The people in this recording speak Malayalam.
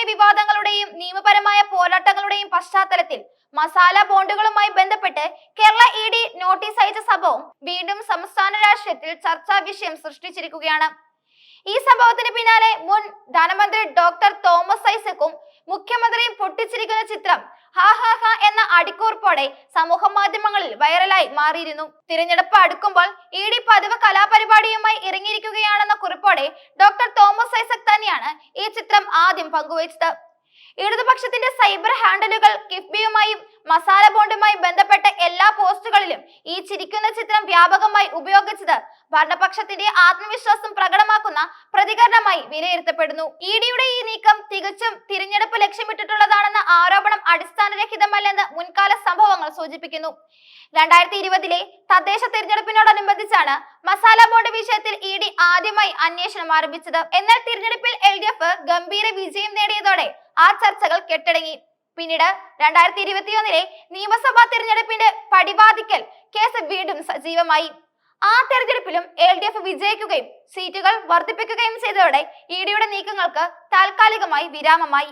രാഷ്ട്രീയ വിവാദങ്ങളുടെയും നിയമപരമായ പോരാട്ടങ്ങളുടെയും പശ്ചാത്തലത്തിൽ മസാല ബോണ്ടുകളുമായി ബന്ധപ്പെട്ട് കേരള ഇ ഡി നോട്ടീസ് അയച്ച സംഭവം വീണ്ടും സംസ്ഥാന രാഷ്ട്രീയത്തിൽ ചർച്ചാ വിഷയം സൃഷ്ടിച്ചിരിക്കുകയാണ്. ഈ സംഭവത്തിന് പിന്നാലെ മുൻ ധനമന്ത്രി ഡോക്ടർ തോമസ് ഐസക്കും മുഖ്യമന്ത്രിയും പൊട്ടിച്ചിരിക്കുന്ന ചിത്രം ഹാ ഹാ ഹാ എന്ന അടിക്കുറിപ്പോടെ സമൂഹ മാധ്യമങ്ങളിൽ വൈറലായി മാറിയിരുന്നു. തിരഞ്ഞെടുപ്പ് അടുക്കുമ്പോൾ ഇ ഡി പതിവ് കലാപരിപാടിയുമായി ഇറങ്ങിയിരിക്കുകയാണെന്ന കുറിപ്പോടെ ഡോക്ടർ തോമസ് ഈ ചിത്രം ആദ്യം പങ്കുവച്ചത്. ഇടതുപക്ഷത്തിന്റെ സൈബർ ഹാൻഡലുകൾ കിഫ്ബിയുമായും മസാല ബോണ്ടുമായും ബന്ധപ്പെട്ട എല്ലാ പോസ്റ്റുകളിലും ഈ ചിരിക്കുന്ന ചിത്രം വ്യാപകമായി ഉപയോഗിച്ചത് ഭരണപക്ഷത്തിന്റെ ആത്മവിശ്വാസം പ്രകടമാക്കുന്ന പ്രതികരണമായി വിലയിരുത്തപ്പെടുന്നു. ഇ ഡിയുടെ ഈ നീക്കം തിരഞ്ഞെടുപ്പ് ലക്ഷ്യമിട്ടിട്ടുള്ളതാണെന്ന ആരോപണം അടിസ്ഥാനരഹിതമല്ലെന്ന് മുൻകാല സംഭവങ്ങൾ സൂചിപ്പിക്കുന്നു. രണ്ടായിരത്തി ഇരുപതിലെ തദ്ദേശ തിരഞ്ഞെടുപ്പിനോടനുബന്ധിച്ചാണ് മസാല ബോർഡ് വിഷയത്തിൽ ഇ ഡി ആദ്യമായി അന്വേഷണം ആരംഭിച്ചത്. എന്നാൽ തിരഞ്ഞെടുപ്പിൽ എൽ ഡി എഫ് ഗംഭീര വിജയം നേടിയതോടെ ആ ചർച്ചകൾ കെട്ടടങ്ങി. പിന്നീട് രണ്ടായിരത്തി ഇരുപത്തിയൊന്നിലെ നിയമസഭാ തിരഞ്ഞെടുപ്പിന്റെ പടിവാദിക്കൽ കേസ് വീണ്ടും സജീവമായി. ആ തെരഞ്ഞെടുപ്പിലും എൽ ഡി എഫ് വിജയിക്കുകയും സീറ്റുകൾ വർദ്ധിപ്പിക്കുകയും ചെയ്തതോടെ ഇ ഡിയുടെ നീക്കങ്ങൾക്ക് താൽക്കാലികമായി വിരാമമായി